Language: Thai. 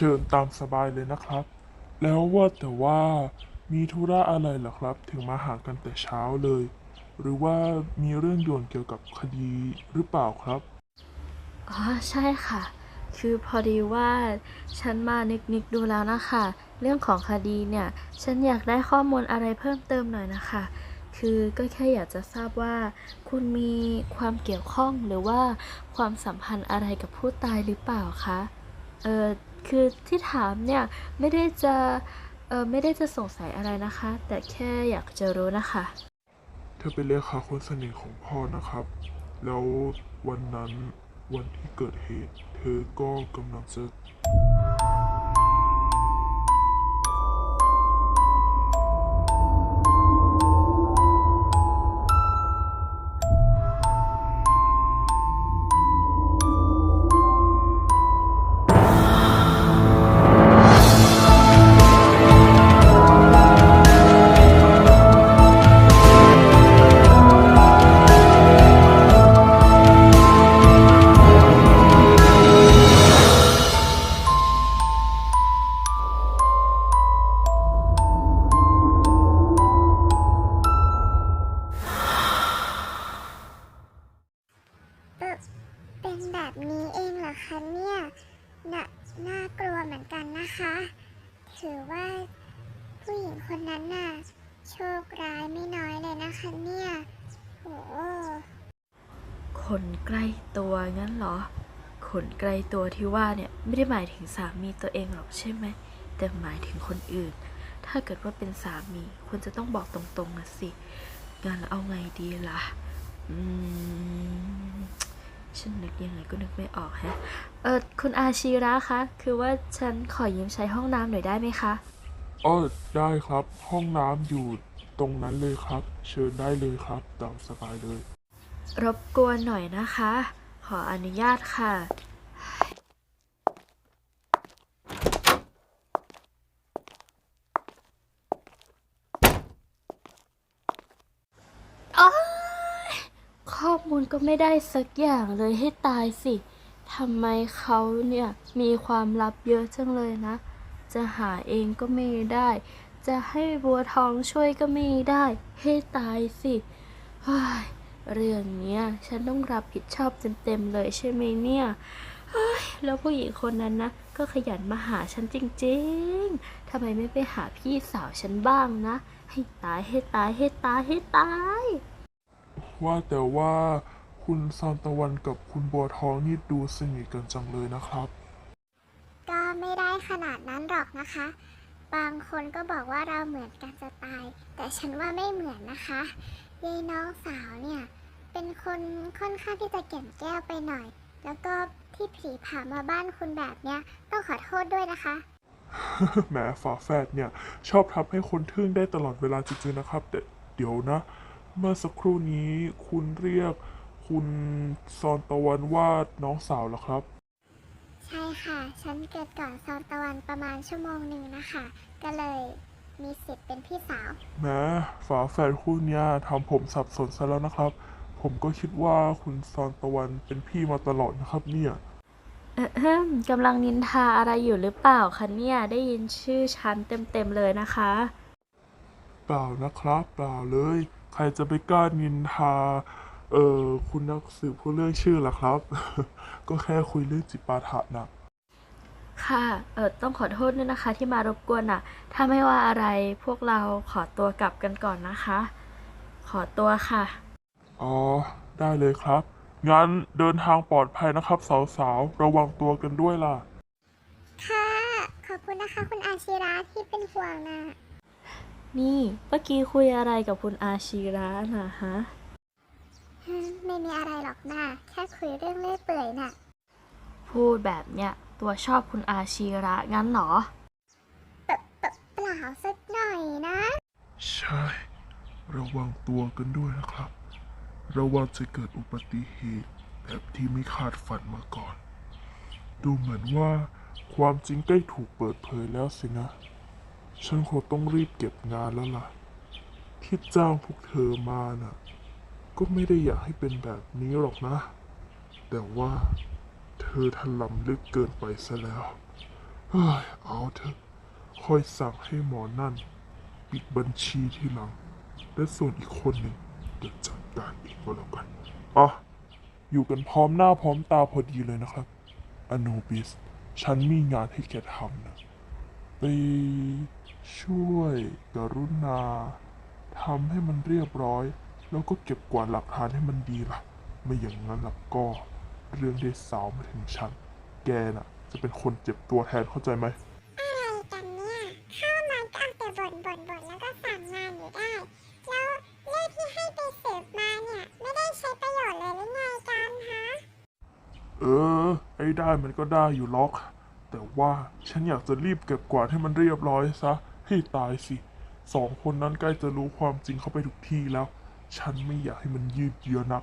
ชิญตามสบายเลยนะครับ แล้วว่าแต่ว่ามีธุระอะไรหรอครับ ถึงมาหากันแต่เช้าเลย หรือว่ามีเรื่องด่วนเกี่ยวกับคดีหรือเปล่าครับ อ๋อใช่ค่ะ คือพอดีว่าฉันมานึกนึกๆดูแล้วนะคะ เรื่องของคดีเนี่ย ฉันอยากได้ข้อมูลอะไรเพิ่มเติมหน่อยนะคะ คือก็แค่อยากจะทราบว่า คุณมีความเกี่ยวข้องหรือว่าความสัมพันธ์อะไรกับผู้ตายหรือเปล่าคะ เออ คือที่ถามเนี่ยไม่ได้จะเออไม่ได้จะสงสัยอะไรนะคะ แต่แค่อยากจะรู้นะคะ เธอเป็นเลขาคนสนิทของพ่อนะครับ แล้ววันนั้นวันที่เกิดเหตุ เธอก็กำลังจะ ว่า ผู้หญิงคนนั้นน่ะ โชคร้ายไม่น้อยเลยนะคะเนี่ย โอ้คนใกล้ตัวงั้นเหรอ คนใกล้ตัวที่ว่าเนี่ยไม่ได้หมายถึงสามีตัวเองหรอกใช่ไหม แต่หมายถึงคนอื่น ถ้าเกิดว่าเป็นสามีควรจะต้องบอกตรงๆนะสิงั้นเอาไงดีล่ะ อืม ฉันนึกยังไงก็นึกไม่ออกแฮะ เออคุณอาชีระคะ คือว่าฉันขอยืมใช้ห้องน้ำหน่อยได้ไหมคะ อ๋อได้ครับ ห้องน้ำอยู่ตรงนั้นเลยครับ เชิญได้เลยครับตามสบายเลย รบกวนหน่อยนะคะ ขออนุญาตค่ะ โอ๊ย ข้อมูลก็ไม่ได้สักอย่างเลยให้ตายสิทำไมเขาเนี่ยมีความลับเยอะจังเลยนะ จะหาเองก็ไม่ได้ จะให้บัวทองช่วยก็ไม่ได้ ให้ตายสิเฮ้ยเรื่องเนี้ยฉันต้องรับผิดชอบเต็มๆเลยใช่ไหมเนี่ยเฮ้ยแล้วผู้หญิงคนนั้นนะ ก็ขยันมาหาฉันจริงๆทำไมไม่ไปหาพี่สาวฉันบ้างนะ ให้ตายให้ตายให้ตายให้ตาย ว่าแต่ว่าคุณซานตะวันกับคุณบัวทองนี่ดูสนิทกันจังเลยนะครับ ก็ไม่ได้ขนาดนั้นหรอกนะคะ บางคนก็บอกว่าเราเหมือนกันจะตาย แต่ฉันว่าไม่เหมือนนะคะยายน้องสาวเนี่ย เป็นคนค่อนข้างที่จะเก่งแก้วไปหน่อย แล้วก็ที่ผีผามาบ้านคุณแบบเนี้ยต้องขอโทษด้วยนะคะ แหมฝาแฝดเนี่ย ชอบทำให้คนทึ่งได้ตลอดเวลาจริงๆนะครับ แต่เดี๋ยวนะ เมื่อสักครู่นี้คุณเรียกคุณซอนตะวันว่าน้องสาวเหรอครับ ใช่ค่ะ ฉันเกิดก่อนซอนตะวันประมาณชั่วโมงหนึ่งนะคะ ก็เลยมีสิทธิ์เป็นพี่สาว แหม้ฝาแฝดคู่เนี้ยทำผมสับสนซะแล้วนะครับ ผมก็คิดว่าคุณซอนตะวันเป็นพี่มาตลอดนะครับเนี่ย เอะเฮิมกำลังนินทาอะไรอยู่หรือเปล่าคะเนี่ย ได้ยินชื่อฉันเต็มๆเลยนะคะ เปล่านะครับ เปล่าเลย ใครจะไปกล้านินทา เอ่อคุณนักสืบผู้เรื่องชื่อล่ะครับ ก็แค่คุยเรื่องจิปาถะนะค่ะ เออต้องขอโทษด้วยนะคะ ที่มารบกวนอะ ถ้าไม่ว่าอะไรพวกเราขอตัวกลับกันก่อนนะคะ ขอตัวค่ะ อ๋อ ได้เลยครับ งั้นเดินทางปลอดภัยนะครับ สาวๆ ระวังตัวกันด้วยล่ะ ค่ะ ขอบคุณนะคะ คุณอาชิระที่เป็นห่วงนะ นี่เมื่อกี้คุยอะไรกับคุณอาชีระนะฮะอืมไม่มีอะไรหรอกนะแค่คุยเรื่องเลื่อยเปื่อยน่ะ พูดแบบเนี้ยตัวชอบคุณอาชีระงั้นเหรอ เปเปเปล่าสักหน่อยนะ ใช่ ระวังตัวกันด้วยนะครับ ระวังจะเกิดอุบัติเหตุแบบที่ไม่คาดฝันมาก่อน ดูเหมือนว่าความจริงใกล้ถูกเปิดเผยแล้วสินะ ฉันคงต้องรีบเก็บงานแล้วล่ะ ที่จ้างพวกเธอมาน่ะ ก็ไม่ได้อยากให้เป็นแบบนี้หรอกนะ แต่ว่าเธอถลำลึกเกินไปซะแล้ว เฮ้ย เอาเถอะค่อยสั่งให้หมอนั่น ปิดบัญชีที่หลัง และส่วนอีกคนหนึ่งเดี๋ยวจัดการเองก็แล้วกันอะอยู่กันพร้อมหน้าพร้อมตาพอดีเลยนะครับ อโนบิส ฉันมีงานให้แกทำนะไป ช่วยกรุณาทำให้มันเรียบร้อย แล้วก็เก็บกวาดหลักฐานให้มันดีล่ะ ไม่อย่างนั้นล่ะก็ เรื่องได้สาวมาถึงฉัน แกน่ะ จะเป็นคนเจ็บตัวแทนเข้าใจไหมอะไรกันเนี่ยเข้ามาก็เอาแต่บ่นบ่นบ่นแล้วก็สั่งงานอยู่ได้ แล้วเลขที่ให้ไปสืบมาเนี่ย ไม่ได้ใช้ประโยชน์เลยหรือไงกันฮะเออ ไอ้ได้มันก็ได้อยู่ล็อก แต่ว่าฉันอยากจะรีบเก็บกวาดให้มันเรียบร้อยซะ ให้ตายสิ สองคนนั้นใกล้จะรู้ความจริงเข้าไปทุกที่แล้ว ฉันไม่อยากให้มันยืดเยื้อนัก